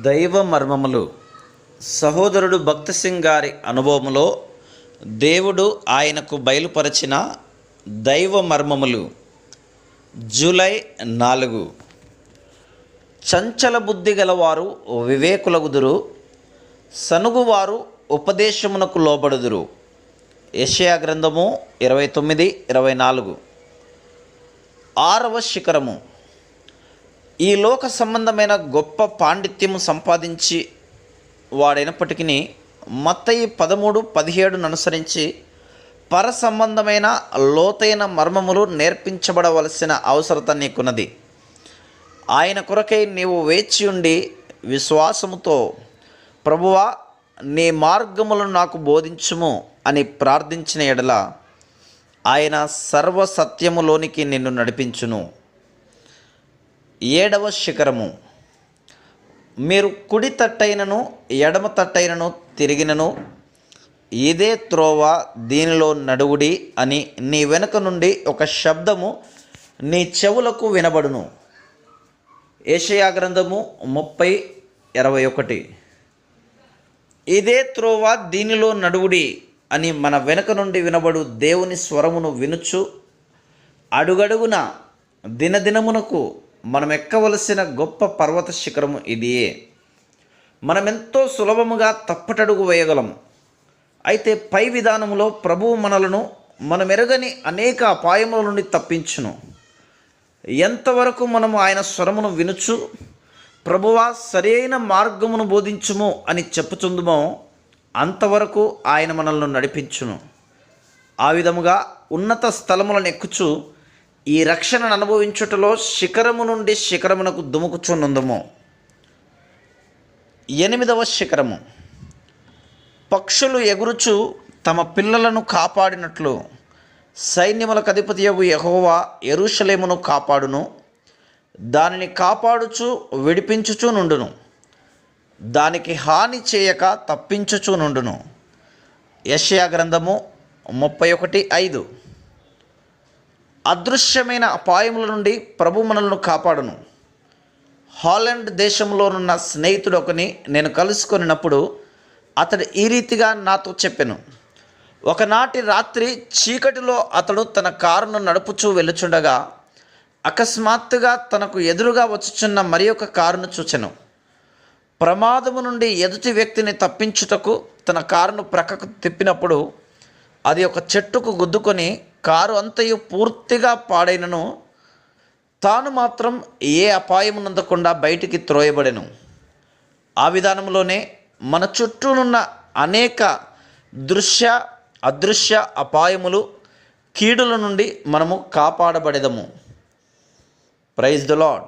దైవ మర్మములు. సహోదరుడు భక్త సింగ్ గారి అనుభవములో దేవుడు ఆయనకు బయలుపరిచిన దైవ మర్మములు. జూలై నాలుగు. చంచల బుద్ధి గలవారు వివేకులగుదురు. సనుగువారు ఉపదేశమునకు లోబడుదురు. యషయా గ్రంథము ఇరవై తొమ్మిది ఇరవై నాలుగు. ఆరవ శిఖరము. ఈ లోక సంబంధమైన గొప్ప పాండిత్యము సంపాదించి వాడైనప్పటికీ మత్తయి పదమూడు పదిహేడును అనుసరించి పర సంబంధమైన లోతైన మర్మములు నేర్పించబడవలసిన అవసరత నీకున్నది. ఆయన కొరకై నీవు వేచి ఉండి విశ్వాసముతో ప్రభువా నీ మార్గములను నాకు బోధించుము అని ప్రార్థించిన ఎడల ఆయన సర్వసత్యములోనికి నిన్ను నడిపించును. ఏడవ శిఖరము. మీరు కుడి తట్టైనను ఎడమ తట్టైనను తిరిగినను ఇదే త్రోవ దీనిలో నడువుడి అని నీ వెనుక నుండి ఒక శబ్దము నీ చెవులకు వినబడును. ఏషయా గ్రంథము ముప్పై ఇరవై ఒకటి. ఇదే త్రోవ దీనిలో నడువుడి అని మన వెనుక నుండి వినబడు దేవుని స్వరమును వినుచు అడుగడుగున దినదినమునకు మనం ఎక్కవలసిన గొప్ప పర్వత శిఖరము ఇదియే. మనమెంతో సులభముగా తప్పటడుగు వేయగలము అయితే పై విధానములో ప్రభువు మనలను మనమెరగని అనేక అపాయముల నుండి తప్పించును. ఎంతవరకు మనము ఆయన స్వరమును వినుచు ప్రభువా సరైన మార్గమును బోధించుము అని చెప్పుచుందుమో అంతవరకు ఆయన మనల్ని నడిపించును. ఆ విధముగా ఉన్నత స్థలములను ఎక్కుచు ఈ రక్షణను అనుభవించుటలో శిఖరము నుండి శిఖరమునకు దుముకుచున్నందుము ఎనిమిదవ శిఖరము. పక్షులు ఎగురుచు తమ పిల్లలను కాపాడినట్లు సైన్యములకు అధిపతియగు యహోవా ఎరుషలేమును కాపాడును. దానిని కాపాడుచు విడిపించుచు నుండును. దానికి హాని చేయక తప్పించుచు నుండును. యషయా గ్రంథము ముప్పై ఒకటి ఐదు. అదృశ్యమైన అపాయముల నుండి ప్రభు మనలను కాపాడును. హాలండ్ దేశంలోనున్న స్నేహితుడు ఒకని నేను కలుసుకొనినప్పుడు అతడు ఈ రీతిగా నాతో చెప్పాను. ఒకనాటి రాత్రి చీకటిలో అతడు తన కారును నడుపుచూ వెళ్ళుచుండగా అకస్మాత్తుగా తనకు ఎదురుగా వచ్చుచున్న మరి ఒక కారును చూచెను. ప్రమాదము నుండి ఎదుటి వ్యక్తిని తప్పించుటకు తన కారును ప్రక్కకు తిప్పినప్పుడు అది ఒక చెట్టుకు గుద్దుకొని కారు అంతయు పూర్తిగా పాడైనను. తాను మాత్రం ఏ అపాయమునందకుండా బయటికి త్రోయబడెను. ఆ విధానంలోనే మన చుట్టూనున్న అనేక దృశ్య అదృశ్య అపాయములు కీడుల నుండి మనము కాపాడబడేదము. Praise the lord